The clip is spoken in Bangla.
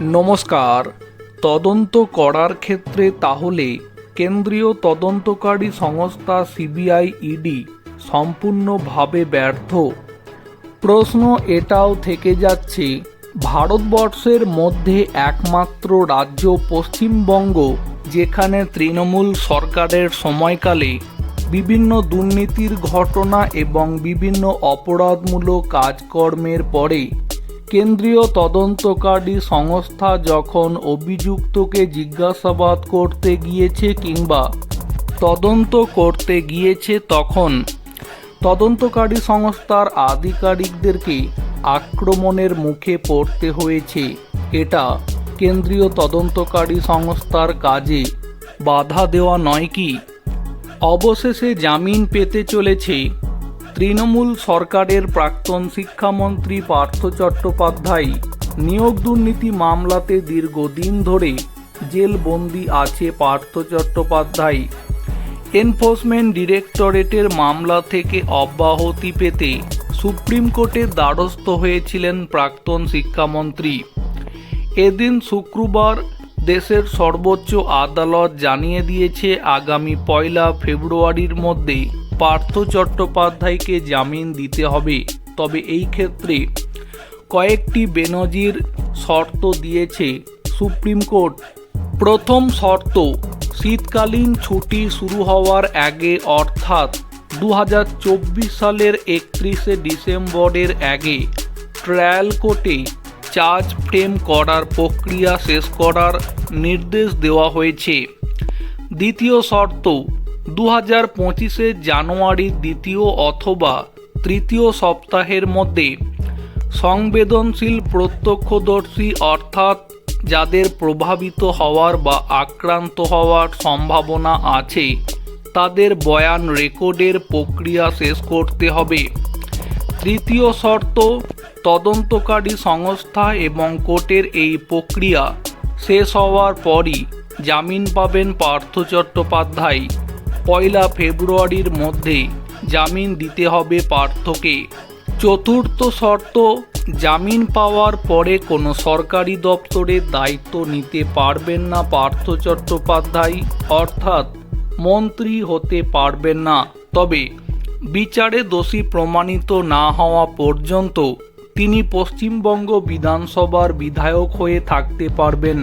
নমস্কার। তদন্ত করার ক্ষেত্রে তাহলে কেন্দ্রীয় তদন্তকারী সংস্থা সিবিআই ইডি সম্পূর্ণভাবে ব্যর্থ। প্রশ্ন এটাও থেকে যাচ্ছে, ভারতবর্ষের মধ্যে একমাত্র রাজ্য পশ্চিমবঙ্গ, যেখানে তৃণমূল সরকারের সময়কালে বিভিন্ন দুর্নীতির ঘটনা এবং বিভিন্ন অপরাধমূলক কাজকর্মের পরে কেন্দ্রীয় তদন্তকারী সংস্থা যখন অভিযুক্তকে জিজ্ঞাসাবাদ করতে গিয়েছে কিংবা তদন্ত করতে গিয়েছে তখন তদন্তকারী সংস্থার আধিকারিকদেরকে আক্রমণের মুখে পড়তে হয়েছে। এটা কেন্দ্রীয় তদন্তকারী সংস্থার কাজে বাধা দেওয়া নয় কি? অবশেষে জামিন পেতে চলেছে তৃণমূল সরকারের প্রাক্তন শিক্ষামন্ত্রী পার্থ চট্টোপাধ্যায় নিয়োগ দুর্নীতি মামলাতে দীর্ঘদিন ধরে জেলবন্দি আছে পার্থ চট্টোপাধ্যায়। এনফোর্সমেন্ট ডিরেক্টরেটের মামলা থেকে অব্যাহতি পেতে সুপ্রিম কোর্টের দ্বারস্থ হয়েছিলেন প্রাক্তন শিক্ষামন্ত্রী। এদিন শুক্রবার দেশের সর্বোচ্চ আদালত জানিয়ে দিয়েছে, আগামী পয়লা ফেব্রুয়ারির মধ্যে পার্থ চট্টোপাধ্যায়কে জামিন দিতে হবে। তবে এই ক্ষেত্রে কয়েকটি বেনজির শর্ত দিয়েছে সুপ্রিম কোর্ট। প্রথম শর্ত, শীতকালীন ছুটি শুরু হওয়ার আগে অর্থাৎ দু হাজার চব্বিশ সালের একত্রিশে ডিসেম্বরের আগে ট্রায়াল কোর্টে চার্জ ফ্রেম করার প্রক্রিয়া শেষ করার নির্দেশ দেওয়া হয়েছে। দ্বিতীয় শর্ত দু হাজার পঁচিশে জানুয়ারির দ্বিতীয় অথবা তৃতীয় সপ্তাহের মধ্যে সংবেদনশীল প্রত্যক্ষদর্শী অর্থাৎ যাদের প্রভাবিত হওয়ার বা আক্রান্ত হওয়ার সম্ভাবনা আছে, তাদের বয়ান রেকর্ডের প্রক্রিয়া শেষ করতে হবে। তৃতীয় শর্ত, তদন্তকারী সংস্থা এবং কোর্টের এই প্রক্রিয়া শেষ হওয়ার পরই জামিন পাবেন পার্থ চট্টোপাধ্যায়। পয়লা ফেব্রুয়ারির মধ্যে জামিন দিতে হবে পার্থকে। চতুর্থ শর্ত, জামিন পাওয়ার পরে কোনো সরকারি দপ্তরের দায়িত্ব নিতে পারবেন না পার্থ চট্টোপাধ্যায়, অর্থাৎ মন্ত্রী হতে পারবেন না। তবে বিচারে দোষী প্রমাণিত না হওয়া পর্যন্ত তিনি পশ্চিমবঙ্গ বিধানসভার বিধায়ক হয়ে থাকতে পারবেন।